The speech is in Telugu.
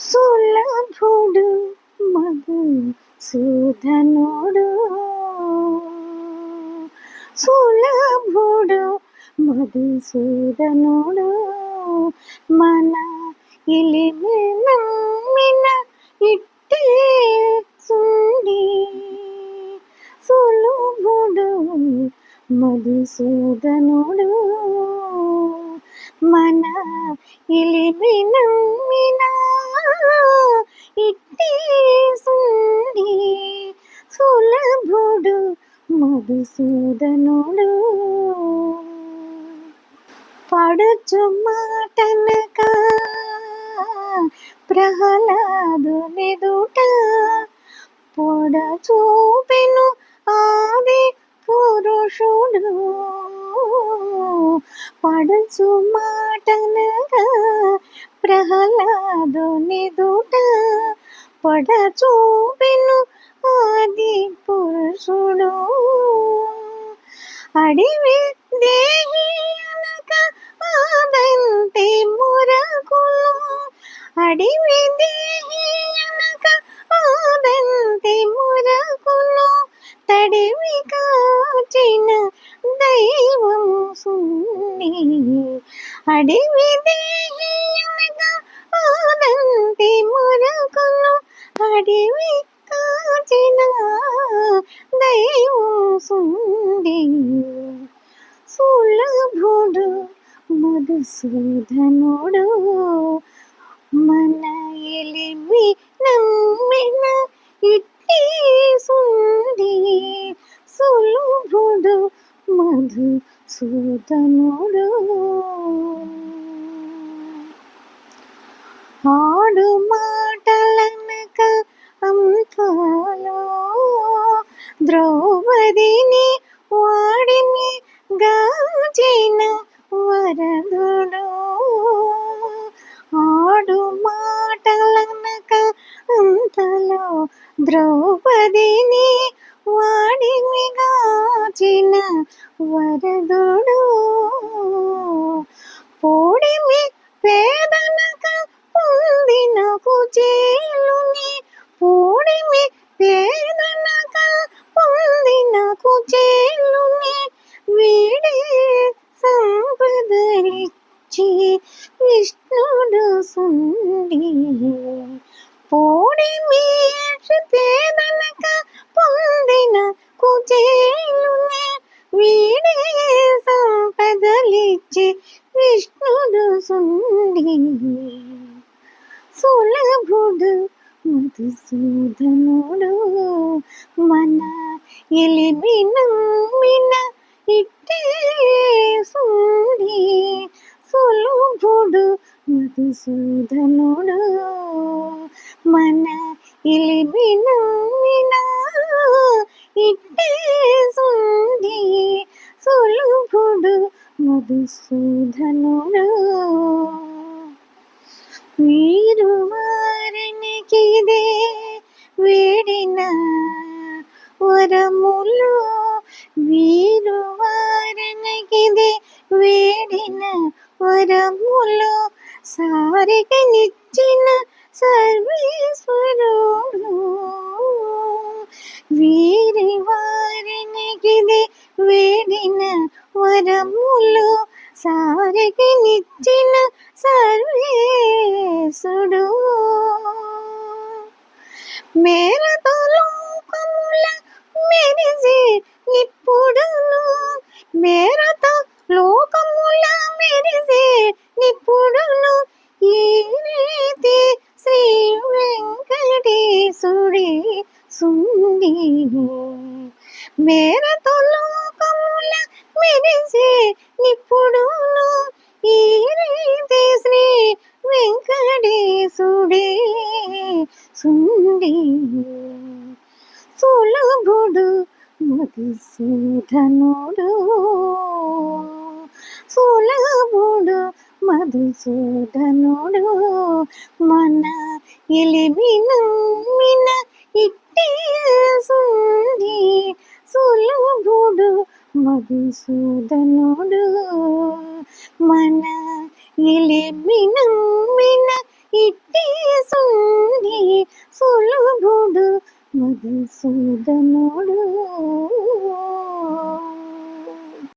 సులభుడు మధు సూదనుడు. సులభుడు మధుసూదనుడు మన ఇలిమి నమ్మిన ఇట్టే సుండి. సులభుడు మధుసూదనుడు మన ఇలిమి నమ్మి ఇట్టే సుండి సులభుడు మధుసూదనుడు. పడుచు మాటనక ప్రహ్లాదునిదుట పొడ చూపెను ఆది పురుషుడు. పడుచు మాటనగా ప్రహ్లాదునిదుట పొడ చూపెను ఆది పురుషుడు. అడివి దేహి అనక ఆదంతే మురకులు. అడివి దేహి అనక ఆదంతే మురకులు. తడివి కాచిన దైవం సున్ని. అడివి దేహి అనక ఆదంతే మురకులు. అడివి కాచిన దైవం సులభుడు మధుసూదనుడు మన ఎలిమి నమ్మిన ఇట్టి సుండి సులభుడు మధుసూదనుడు ఆడు మాడు ద్రౌపదిని వాడిని గాచిన వరదుడు. ఆడు మాటలనక అంతలో ద్రౌపదిని వాడిని గాచిన వరదుడు. పొడిమి పేదనక పొందిన కుచేలుని పొడిమి పేద పొందిన కుచేలుని వీడే సంపదరిచి విష్ణుడు సుండి పూడిమి పేదనక పొందిన కుచేలుని వీడే సంపదలిచ్చి విష్ణుడు సుండి సులభుడు మధుసూదనుడు మన ఎలిమి నమ్మిన ఇట్టే సుండి సులభుడు మధుసూదనుడు మన ఇలిమి నమ్మిన ఇట్టే సుండి సులభుడు మధుసూదనుడు వీరు వారినికిదే వరములు వీరు వారనగిది వేడిన వరములు సారికనిచ్చిన సర్వేశ్వరుడు. వీరి వారనగిది వేడిన వరములు సారికి నిచ్చిన సర్వేశుడు మేర మేరతో లోకముల మెరిసే నిప్పుడును ఈ రీతి శ్రీ వెంకటేశుడే. సుండి సులభుడు మధుసూదనుడు సులభుడు మధుసూదనుడు మన ఎలిమిన నమ్మిన ఇట్టి మధుసూదనుడు మన ఎలిమి నమ్మిన ఇట్టేసుంది సులభుడు. మధుసూదనుడు